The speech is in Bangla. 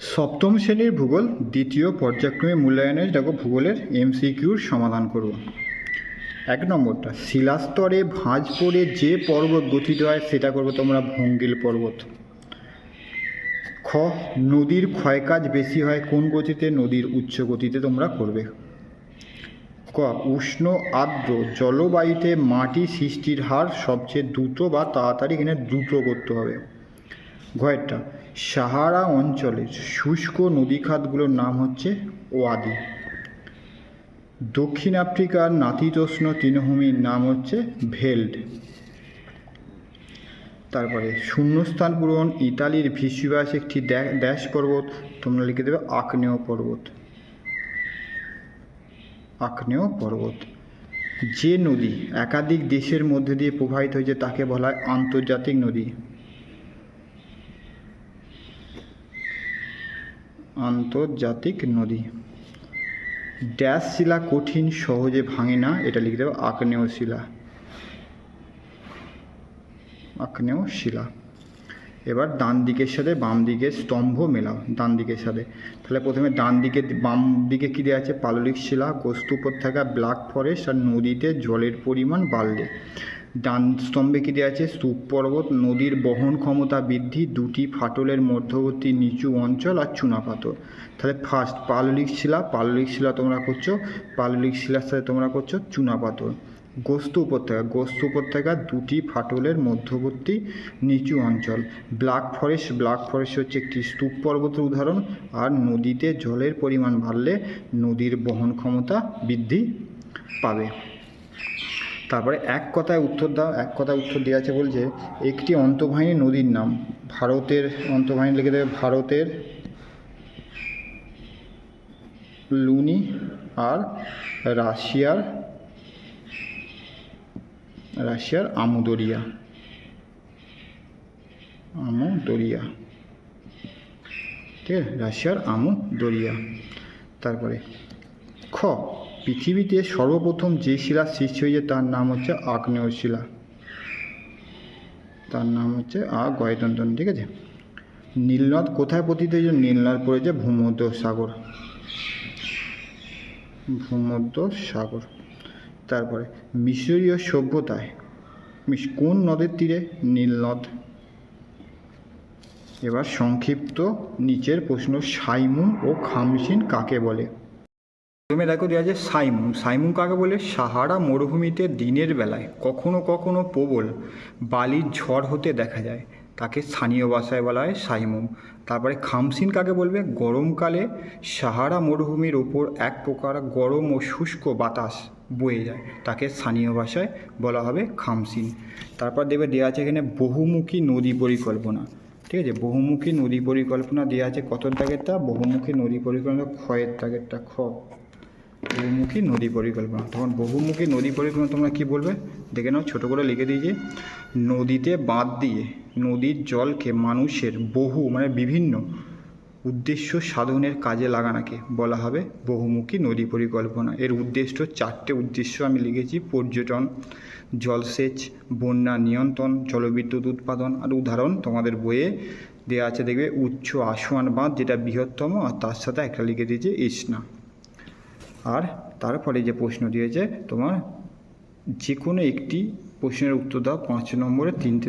সপ্তম শ্রেণির ভূগোল দ্বিতীয় পর্যায়ক্রমে মূল্যায়নের দেখো ভূগোলের এমসিকিউর সমাধান করব। এক নম্বরটা, শিলাস্তরে ভাঁজ পড়ে যে পর্বত গঠিত হয় সেটা করব তোমরা ভঙ্গিল পর্বত। খ, নদীর ক্ষয়কাজ বেশি হয় কোন গতিতে? নদীর উচ্চ গতিতে তোমরা করবে। ক, উষ্ণ আর্দ্র জলবায়ুতে মাটি সৃষ্টির হার সবচেয়ে দ্রুত বা তাড়াতাড়ি এখানে দ্রুত করতে হবে। ঘয়েরটা সাহারা অঞ্চলের শুষ্ক নদীখাতগুলোর নাম হচ্ছে ওয়াদি। দক্ষিণ আফ্রিকার নাতিতোষ্ণ তৃণভূমির নাম হচ্ছে ভেল্ড। তারপরে শূন্যস্থান পূরণ, ইতালির ভিসুয়াস একটি ড্যা- ড্যাশ পর্বত, তোমরা লিখে দেবে আগ্নেয় পর্বত। আগ্নেয় পর্বত। যে নদী একাধিক দেশের মধ্যে দিয়ে প্রবাহিত হয়েছে তাকে বলা হয় আন্তর্জাতিক নদী। আন্তর্জাতিক নদী। ড্যাশ শিলা কঠিন, সহজে ভাঙে না, এটা লিখে দেবো আগ্নেয় শিলা। আগ্নেয় শিলা। এবার ডান দিকের সাথে বাম দিকের স্তম্ভ মেলাও, ডান দিকের সাথে। তাহলে প্রথমে ডান দিকে, বাম দিকে কী দেওয়া আছে? পাললিক শিলা, গোস্ত উপত্যকা, ব্ল্যাক ফরেস্ট আর নদীতে জলের পরিমাণ বাড়লে। ডান স্তম্ভে কী দেওয়া আছে? স্তূপ পর্বত, নদীর বহন ক্ষমতা বৃদ্ধি, দুটি ফাটলের মধ্যবর্তী নিচু অঞ্চল আর চুনাপাথর তাহলে ফার্স্ট পাললিক শিলা পাললিক শিলা তোমরা করছ, পাললিক শিলার সাথে তোমরা করছ চুনাপাথর গোস্ত উপত্যকা গোস্ত উপত্যকা দুটি ফাটলের মধ্যবর্তী নিচু অঞ্চল। ব্ল্যাক ফরেস্ট ব্ল্যাক ফরেস্ট হচ্ছে একটি স্তূপ পর্বতের উদাহরণ। আর নদীতে জলের পরিমাণ বাড়লে নদীর বহন ক্ষমতা বৃদ্ধি পাবে। তারপরে এক কথায় উত্তর দাও, এক কথায় উত্তর দেওয়া আছে বলছে, একটি অন্তঃবাহিনী নদীর নাম, ভারতের অন্তঃবাহিনী লিখে দেবে, ভারতের লুনি আর রাশিয়ার রাশিয়ার আমুদরিয়া। আমুদরিয়া। ঠিক আছে? রাশিয়ার আমুদরিয়া। তারপরে খ পৃথিবীতে সর্বপ্রথম যে শিলা সৃষ্টি হয়েছে তার নাম হচ্ছে আগ্নেয় শিলা। তার নাম হচ্ছে আ গয়তন্তন ঠিক আছে? নীলনদ কোথায় পতিত হয়েছে? নীলনদ পড়েছে ভূমধ্য সাগর। ভূমধ্য সাগর। তারপরে, মিশরীয় সভ্যতায় কোন নদের তীরে? নীলনদ। এবার সংক্ষিপ্ত নিচের প্রশ্ন, সাইমুম ও খামসিন কাকে বলে? প্রথমে দেখো দেওয়া আছে সাইমুম সাইমুম কাকে বলে? সাহারা মরুভূমিতে দিনের বেলায় কখনো কখনো প্রবল বালির ঝড় হতে দেখা যায়। তাকে স্থানীয় ভাষায় বলা হয় সাইমুম তারপরে খামসিন কাকে বলবে? গরমকালে সাহারা মরুভূমির ওপর এক প্রকার গরম ও শুষ্ক বাতাস বয়ে যায়। তাকে স্থানীয় ভাষায় বলা হবে খামসিন। তারপর দেবে দেওয়া আছে এখানে বহুমুখী নদী পরিকল্পনা। ঠিক আছে? বহুমুখী নদী পরিকল্পনা দেওয়া আছে কত দাগেরটা? বহুমুখী নদী পরিকল্পনা ক্ষয়ের দাগেরটা, খ। বহুমুখী নদী পরিকল্পনা। তখন বহুমুখী নদী পরিকল্পনা তোমরা কি বলবে? দেখে নাও, ছোটো করে লিখে দিয়েছি। নদীতে বাঁধ দিয়ে নদীর জলকে মানুষের বহু মানে বিভিন্ন উদ্দেশ্য সাধনের কাজে লাগানোকে বলা হবে বহুমুখী নদী পরিকল্পনা। এর উদ্দেশ্য চারটে উদ্দেশ্য আমি লিখেছি। পর্যটন, জলসেচ, বন্যা নিয়ন্ত্রণ, জলবিদ্যুৎ উৎপাদন আর উদাহরণ তোমাদের বইয়ে দেওয়া আছে। দেখবে উচ্চ আসোয়ান বাঁধ, যেটা বৃহত্তম, আর তার সাথে একটা লিখে দিয়েছে, ইসনা। আর তারপরে যে প্রশ্ন দিয়েছে, তোমার যে কোনো একটি প্রশ্নের উত্তর দাও, পাঁচ নম্বরে তিনটে